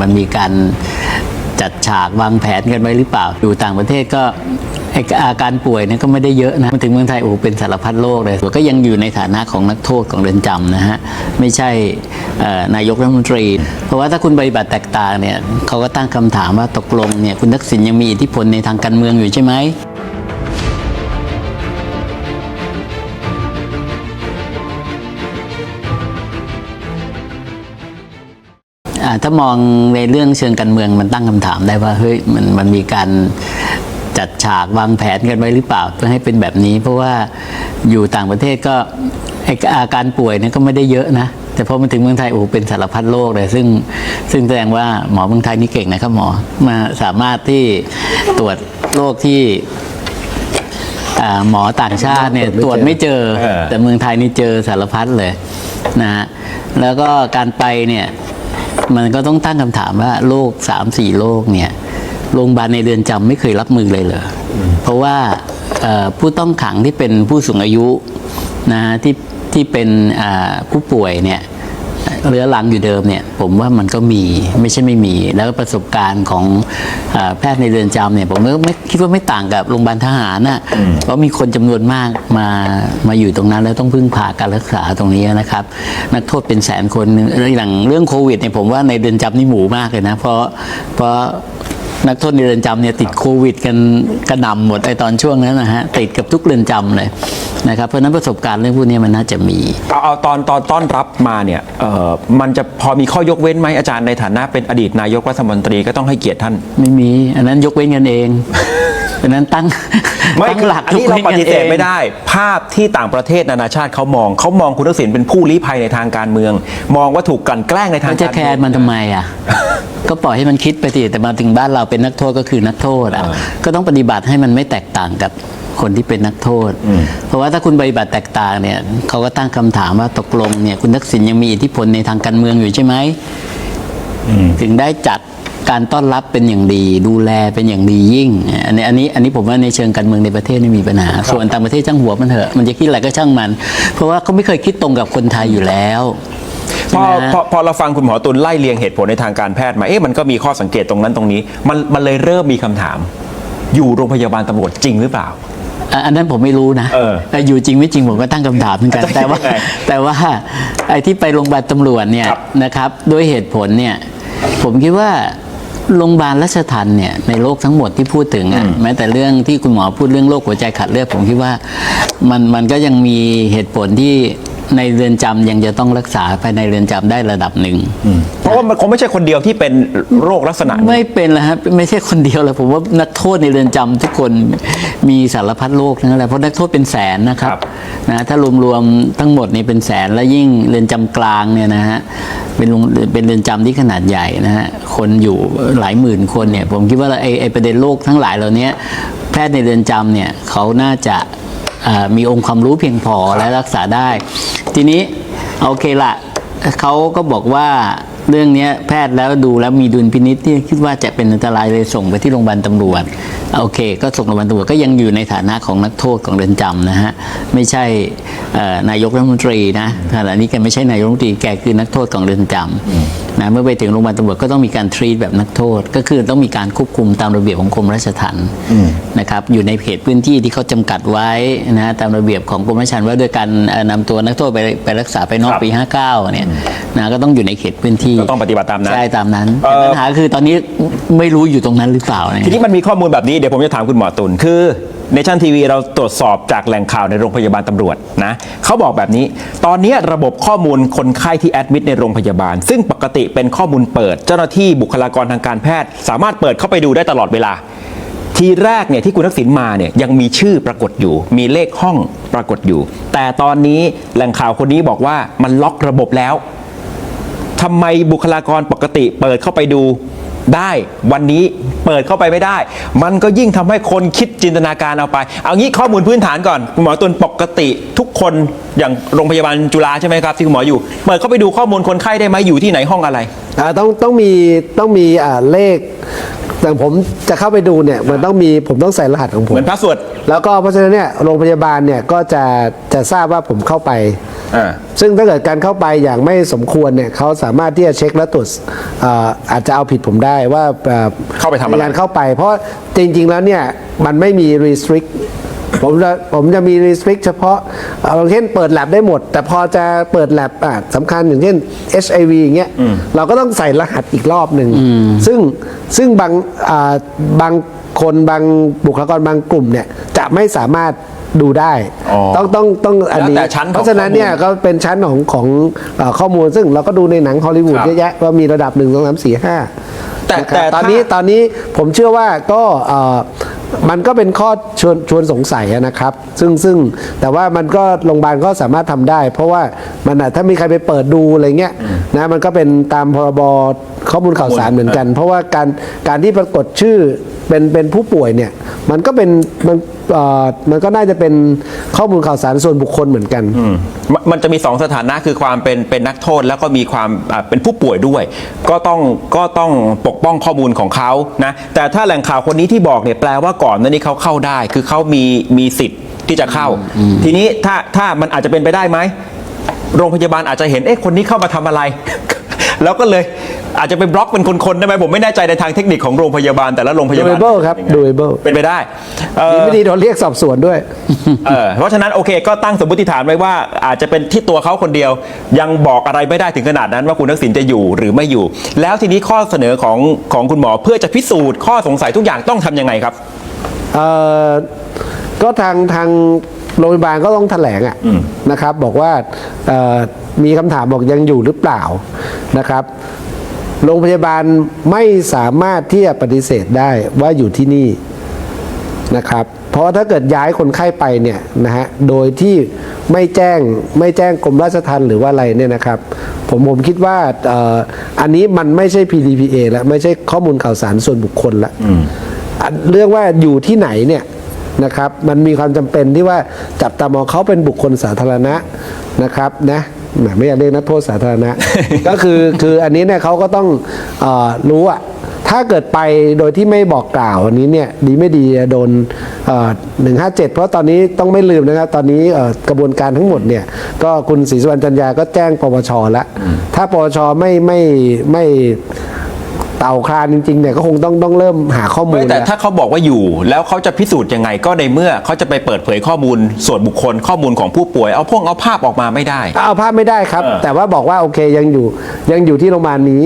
มันมีการจัดฉากวางแผนกันไว้หรือเปล่า อยู่ต่างประเทศก็อาการป่วยเนี่ยก็ไม่ได้เยอะนะมาถึงเมืองไทยโอ้เป็นสารพัดโรคเลยก็ยังอยู่ในฐานะของนักโทษของเรือนจำนะฮะไม่ใช่นายกรัฐมนตรี เพราะว่าถ้าคุณปฏิบัติแตกต่างเนี่ยเขาก็ตั้งคำถามว่าตกลงเนี่ยคุณทักษิณยังมีอิทธิพลในทางการเมืองอยู่ใช่ไหม ถ้ามองในเรื่องเชิงการเมืองมันตั้งคำถามได้ว่าเฮ้ยมันมันมีการจัดฉากวางแผนกันไว้หรือเปล่าเพื่อให้เป็นแบบนี้ เพราะว่าอยู่ต่างประเทศก็ไอ้อาการป่วยเนี่ยก็ไม่ได้เยอะนะแต่พอมาถึงเมืองไทยโอ้โหเป็นสารพัดโรคเลยซึ่งซึ่งแสดงว่าหมอเมืองไทยนี่เก่งนะครับหมอมาสามารถที่ตรวจโรคที่อ่าหมอต่างชาติเนี่ยตรวจไม่เจอเออแต่เมืองไทยนี่เจอสารพัดเลยนะฮะแล้วก็การไปเนี่ย มันก็ต้องตั้งคำถามว่าโรคสามสี่โรคเนี่ยโรงพยาบาลในเรือนจำไม่เคยรับมือเลยเหรอเพราะว่าผู้ต้องขังที่เป็นผู้สูงอายุนะที่ที่เป็นผู้ป่วยเนี่ย เรื้อรังอยู่เดิมเนี่ยผมว่ามันก็มีไม่ใช่ไม่มี แล้วก็ประสบการณ์ของอาแพทย์ในเรือนจำเนี่ยผมก็ไม่คิดว่าไม่ต่างกับโรงพยาบาลทหารน่ะเพราะมีคนจำนวนมากมามาอยู่ตรงนั้นแล้วต้องพึ่งพาการรักษาตรงนี้นะครับ นักโทษเป็นแสนคนอย่างเรื่องโควิดเนี่ยผมว่าในเรือนจำนี่หมูมากเลยนะเพราะเพราะ นักโทษในเรือนจำเนี่ยติดโควิด กันกระหน่ำหมดไอตอนช่วงนั้นนะฮะติดกับทุกเรือนจำเลยนะครับเพราะฉะนั้นประสบการณ์เรื่องพวกนี้มันน่าจะมีเอาเอาตอนตอนต้อนรับมาเนี่ยเอ่อมันจะพอมีข้อยกเว้นไหมอาจารย์ในฐานะเป็นอดีตนายกรัฐมนตรีก็ต้องให้เกียรติท่าน ไม่มี อันนั้นยกเว้นกันเอง อันนั้นตั้งไม่ตั้งคือหลักอันนี้เรายกปว้นกันฏิเสธองไม่ได้ ภาพที่ต่างประเทศนานาชาติเขามองเขามองคุณทักษิณเป็นผู้ลี้ภัยในทางการเมือง มองว่าถูกกลั่นแกล้งในทางมันการจะแคร์มันทำไมอะก็ปล่อยให้มันคิดไปสิแต่มาถึงบ้านเราเป็นนักโทษก็คือนักโทษอะก็ต้องปฏิบัติให้มันไม่แตกต่างกับคนที่เป็นนักโทษ เพราะว่าถ้าคุณปฏิบัติแตกต่างเนี่ยเขาก็ตั้งคำถามว่าตกลงเนี่ยคุณทักษิณยังมีอิทธิพลในทางการเมืองอยู่ใช่ไหม ถึงได้จัดการต้อนรับเป็นอย่างดี ดูแลเป็นอย่างดียิ่ง อันนี้อันนี้อันนี้ผมว่าในเชิงการเมืองในประเทศไม่มีปัญหา ส่วนต่างประเทศช่างหัวมันเถอะมันจะคิดอะไรก็ช่างมัน เพราะว่าเขาไม่เคยคิดตรงกับคนไทยอยู่แล้วพอใช่ไหมฮะพอพอเราฟังคุณหมอตุลไล่เรียงเหตุผลในทางการแพทย์มาเอ๊ะมันก็มีข้อสังเกตตรงนั้นตรงนี้ มันมันเลยเริ่มมีคำถาม อยู่โรงพยาบาลตำรวจจริงหรือเปล่า อะอันนั้นผมไม่รู้นะเออแต่อยู่จริงไม่จริงผมก็ตั้งคำถามเหมือนกันจะแต่ว่ายังไงแต่ว่าไอ้ที่ไปโรงพยาบาลตำรวจเนี่ยครับนะครับด้วยเหตุผลเนี่ยผมคิดว่าโรงพยาบาลราชทันเนี่ยในโลกทั้งหมดที่พูดถึงอะแม้แต่เรื่องที่คุณหมอพูดเรื่องโรคหัวใจขาดเลือดผมคิดว่ามันมันก็ยังมีเหตุผลที่ ในเรือนจำยังจะต้องรักษาภายในเรือนจำได้ระดับหนึ่ง เพราะว่ามันคงไม่ใช่คนเดียวที่เป็นโรคลักษณะนี้ไม่เป็นแล้วครับไม่ใช่คนเดียวเลยผมว่านักโทษในเรือนจำทุกคนมีสารพัดโรคทั้งนั้นแหละเพราะนักโทษเป็นแสนนะครับครับนะถ้ารวมๆทั้งหมดนี่เป็นแสนแล้วยิ่งเรือนจำกลางเนี่ยนะฮะเป็นโรงเป็นเรือนจำที่ขนาดใหญ่นะฮะคนอยู่หลายหมื่นคนเนี่ยผมคิดว่าไอ้ไอ้ประเด็นโรคทั้งหลายเหล่านี้แพทย์ในเรือนจำเนี่ยเขาน่าจะเอ่อมีองค์ความรู้เพียงพอและรักษาได้ ทีนี้โอเคละเขาก็บอกว่า เรื่องนี้แพทย์แล้วดูแล้วมีดุลพินิษที่คิดว่าจะเป็นอันตรายเลยส่งไปที่โรงพยาบาลตำรวจโอเค ก็ส่งโรงพยาบาลตำรวจก็ยังอยู่ในฐานะของนักโทษของเรือนจำนะฮะไม่ใช่นายกรัฐมนตรีนะขณะนี้แกไม่ใช่นายกรัฐมนตรีแกคือนักโทษของเรือนจำนะเมื่อไปถึงโรงพยาบาลตำรวจก็ต้องมีการทรีตแบบนักโทษ ก็คือต้องมีการควบคุมตามระเบียบของกรมราชทัณฑ์นะครับอยู่ในเขตพื้นที่ที่เขาจำกัดไว้นะตามระเบียบของกรมราชทัณฑ์ว่าด้วยการเอ่อนำตัวนักโทษไปไปรักษาไปนอกปี 59เนี่ยนะก็ต้องอยู่ในเขตพื้นที่ก็ต้องปฏิบัติตามนั้น ใช่ตามนั้นเอ่อแต่ปัญหาคือตอนนี้ไม่รู้อยู่ตรงนั้นหรือเปล่าเนี่ยทีนี้มันมีข้อมูลแบบนี้เดี๋ยวผมจะถามคุณหมอตุลคือเนชั่นทีวีเราตรวจสอบจากแหล่งข่าวในโรงพยาบาลตำรวจนะเขาบอกแบบนี้ ตอนนี้ระบบข้อมูลคนไข้ที่แอดมิดในโรงพยาบาล ซึ่งปกติเป็นข้อมูลเปิด เจ้าหน้าที่บุคลากรทางการแพทย์ สามารถเปิดเข้าไปดูได้ตลอดเวลา ทีแรกเนี่ยที่คุณทักษิณมาเนี่ยยังมีชื่อปรากฏอยู่ มีเลขห้องปรากฏอยู่ แต่ตอนนี้แหล่งข่าวคนนี้บอกว่ามันล็อกระบบแล้ว ทำไมบุคลากรปกติเปิดเข้าไปดูได้วันนี้เปิดเข้าไปไม่ได้ มันก็ยิ่งทำให้คนคิดจินตนาการเอาไป เอางี้ข้อมูลพื้นฐานก่อนคุณหมอตุลปกติทุกคนอย่างโรงพยาบาลจุฬาใช่ไหมครับที่คุณหมออยู่ เปิดเข้าไปดูข้อมูลคนไข้ได้ไหมอยู่ที่ไหนห้องอะไรอ่าต้องต้องมีต้องมีอ่าเลขอย่างผมจะเข้าไปดูเนี่ยมันต้องมีผมต้องใส่รหัสของผเหมมือนพาสเวิร์ดแล้วก็เพราะฉะนั้นเนี่ยโรงพยาบาลเนี่ยก็จะจะทราบว่าผมเข้าไปอ่า ซึ่งถ้าเกิดการเข้าไปอย่างไม่สมควรเนี่ยเขาสามารถที่จะเช็คและตรวจเอ่ออาจจะเอาผิดผมได้ว่าอ่อเข้าไปทำอะไรในการเข้าไป เพราะจริง ๆ แล้วเนี่ยมันไม่มี restrict ผมจะผมจะมี restrict เฉพาะเอาอย่างเช่นเปิด lab ได้หมด แต่พอจะเปิด lab อะสำคัญอย่างเช่น HIV อย่างเงี้ยเราก็ต้องใส่รหัสอีกรอบหนึ่งซึ่งซึ่งบางอ่าบาง คนบางบุคลากรบางกลุ่มเนี่ยจะไม่สามารถดูได้อ๋อต้องต้องต้องอันนี้แล้วแต่ชั้นของเพราะฉะนั้นเนี่ยข้อมูล ก็เป็นชั้นของของเอ่อข้อมูลซึ่งเราก็ดูในหนังฮอลลีวูดครับเยอะแยะว่ามีระดับหนึ่งสองสามสี่ห้า แต่นะครับแต่ตอนถ้านี้ตอนนี้ผมเชื่อว่าก็เอ่อมันก็เป็นข้อชวนชวนสงสัยอะนะครับ ซึ่งซึ่งแต่ว่ามันก็โรงพยาบาลก็สามารถทำได้ เพราะว่ามันอะถ้ามีใครไปเปิดดูอะไรเงี้ยนะมันก็เป็นตามพรบ ข้อมูลข่าวสารเหมือนกัน เพราะว่าการการที่ปรากฏชื่อเป็นเป็นผู้ป่วยเนี่ยมันก็เป็นมันเอ่อมันก็น่าจะเป็นข้อมูลข่าวสารส่วนบุคคลเหมือนกันอืมมันมันจะมีสองสถานะคือความเป็นเป็นนักโทษแล้วก็มีความอ่าเป็นผู้ป่วยด้วย ก็ต้องก็ต้องปกป้องข้อมูลของเขานะแต่ถ้าแหล่งข่าวคนนี้ที่บอกเนี่ยแปลว่าก่อนหนั้นนี้เขาเข้าได้ คือเขามีมีสิทธิ์ที่จะเข้า ทีนี้ถ้าถ้ามันอาจจะเป็นไปได้ไหม โรงพยาบาลอาจจะเห็นเอ๊ะคนนี้เข้ามาทำอะไร แล้วก็เลยอาจจะไปบล็อกเป็นคนๆได้ไหมผมไม่แน่ใจในทางเทคนิคของโรงพยาบาลแต่ละโรงพยาบาล Doable ครับยังไง Doable เป็นไปได้เอ่อดีไม่ดีโดนเรียกสอบสวนด้วย เออเพราะฉะนั้นโอเคก็ตั้งสมมติฐานไว้ว่าอาจจะเป็นที่ตัวเขาคนเดียว ยังบอกอะไรไม่ได้ถึงขนาดนั้นว่าคุณทักษิณจะอยู่หรือไม่อยู่ แล้วทีนี้ข้อเสนอของของคุณหมอเพื่อจะพิสูจน์ข้อสงสัยทุกอย่างต้องทำยังไงครับ เอ่อก็ทางทางโรงพยาบาลก็ต้องแถลงอะนะครับ บอกว่าเอ่อมีคำถามบอกยังอยู่หรือเปล่า นะครับ โรงพยาบาลไม่สามารถที่จะปฏิเสธได้ว่าอยู่ที่นี่นะครับ เพราะว่าถ้าเกิดย้ายคนไข้ไปเนี่ยนะฮะ โดยที่ไม่แจ้งไม่แจ้งกรมราชทัณฑ์หรือว่าอะไรเนี่ยนะครับ ผมผมคิดว่าเอ่ออันนี้มันไม่ใช่ PDPA แล้วไม่ใช่ข้อมูลข่าวสารส่วนบุคคลละอันเรื่องว่าอยู่ที่ไหนเนี่ยนะครับ มันมีความจำเป็นที่ว่าจับตามองเขาเป็นบุคคลสาธารณะนะครับนะ แหมไม่อยากเรียกนักโทษสาธารณะ ก็คือคืออันนี้เนี่ยเขาก็ต้องเออรู้อะถ้าเกิดไปโดยที่ไม่บอกกล่าวอันนี้เนี่ยดีไม่ดีจะโดนหนึ่งห้าเจ็ดเพราะตอนนี้ต้องไม่ลืมนะครับ ตอนนี้เอ่อกระบวนการทั้งหมดเนี่ยก็คุณศรีสุวรรณจันยาก็แจ้งปปชแล้ว ถ้าปปชไม่ไม่ไม่ เต่าคลานจริงๆเนี่ยก็คงต้องต้องเริ่มหาข้อมูลไม่แต่แล้วถ้าเขาบอกว่าอยู่ แล้วเขาจะพิสูจน์ยังไงก็ในเมื่อเขาจะไปเปิดเผยข้อมูลส่วนบุคคลข้อมูลของผู้ป่วย เอาพวกเอาภาพออกมาไม่ได้ เอาภาพไม่ได้ครับเออแต่ว่าบอกว่าโอเคยังอยู่ยังอยู่ที่โรงพยาบาลนี้